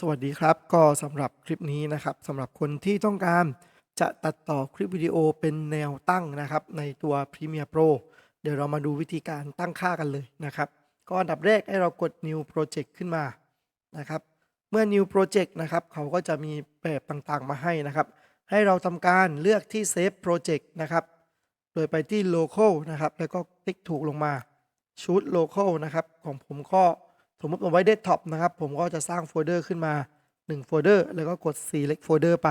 สวัสดีครับ ก็สำหรับคลิปนี้นะครับสำหรับคนที่ต้องการจะตัดต่อคลิปวิดีโอเป็นแนวตั้งนะครับ ในตัว Premiere Pro เดี๋ยวเรามาดูวิธีการตั้งค่ากันเลยนะครับ ก็อันดับแรกให้เรากด New Project ขึ้นมานะครับ เมื่อ New Project นะครับ เขาก็จะมีแบบต่างๆมาให้นะครับ ให้เราทำการเลือกที่ Save Project นะครับ โดยไปที่ Local นะครับ แล้วก็คลิกถูกลงมา Choose Local นะครับ ของผมก็ สมมติผมไว้ Desktop นะครับ ผมก็จะสร้างโฟลเดอร์ขึ้นมา 1 โฟลเดอร์ แล้วก็กด Select Folder ไป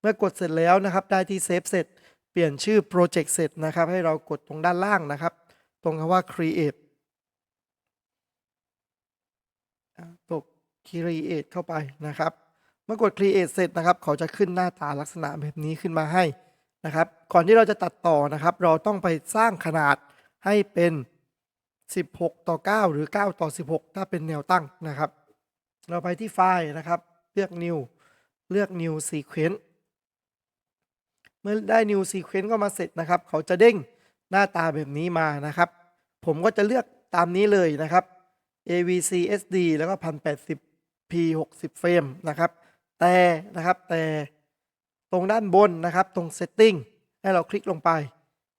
เมื่อกดเสร็จแล้วนะครับ ได้ที่ Save เสร็จ เปลี่ยนชื่อ Project เสร็จนะครับ ให้เรากดตรงด้านล่างนะครับ ตรงคำว่า Create อ่ากด Create เข้าไปนะครับ เมื่อกด Create เสร็จนะครับ เขาจะขึ้นหน้าตาลักษณะแบบนี้ขึ้นมาให้นะครับ ก่อนที่เราจะตัดต่อนะครับ เราต้องไปสร้างขนาดให้เป็น 16 ต่อ 9 หรือ 9 ต่อ 16 ถ้าเป็นแนวตั้งนะครับ เราไปที่ไฟล์นะครับ เลือก New เลือก New Sequence เมื่อได้ New Sequence ก็มาเสร็จนะครับ เขาจะเด้งหน้าตาแบบนี้มานะครับ ผมก็จะเลือกตามนี้เลยนะครับ AVC SD แล้วก็ 1080p 60 เฟรมนะครับ แต่นะครับแต่ตรงด้านบนนะครับ ตรง Setting ให้เราคลิกลงไป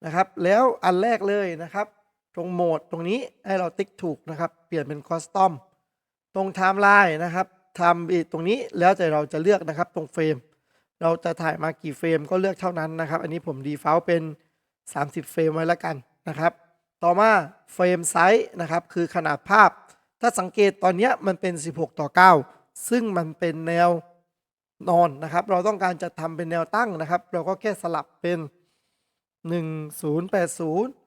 นะครับ แล้วอันแรกเลยนะครับ ตรงโหมดตรงนี้ให้เราติ๊กถูกนะครับ เปลี่ยนเป็น Custom ตรง Timeline นะครับทำอีกตรงนี้แล้วแต่เราจะเลือกนะครับตรงเฟรม เราจะถ่ายมากี่เฟรมก็เลือกเท่านั้นนะครับ อันนี้ผม default เป็น 30 เฟรมไว้แล้วกันนะครับ ต่อมาเฟรมไซส์นะครับ คือขนาดภาพ ถ้าสังเกตตอนเนี้ยมันเป็น 16 ต่อ 9 ซึ่งมันเป็นแนวนอนนะครับ เราต้องการจะทำเป็นแนวตั้งนะครับ เราก็แค่สลับเป็น 1080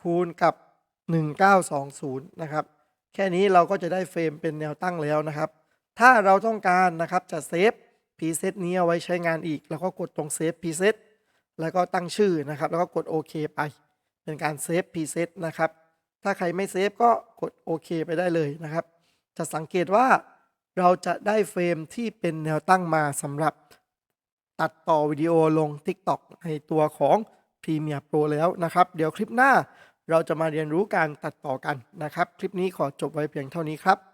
คูณกับ 1920 นะครับ แค่นี้เราก็จะได้เฟรมเป็นแนวตั้งแล้วนะครับ ถ้าเราต้องการนะครับจะเซฟพรีเซตนี้เอาไว้ใช้งานอีก แล้วก็กดตรงเซฟพรีเซตแล้วก็ตั้งชื่อนะครับ แล้วก็กดโอเคไป เป็นการเซฟพรีเซตนะครับ ถ้าใครไม่เซฟก็กดโอเคไปได้เลยนะครับ จะสังเกตว่าเราจะได้เฟรมที่เป็นแนวตั้งมาสำหรับตัดต่อวิดีโอลง TikTok ในตัวของ Premiere Pro แล้วนะครับ เดี๋ยวคลิปหน้าเราจะมาเรียนรู้การตัดต่อกันนะครับ คลิปนี้ขอจบไว้เพียงเท่านี้ครับ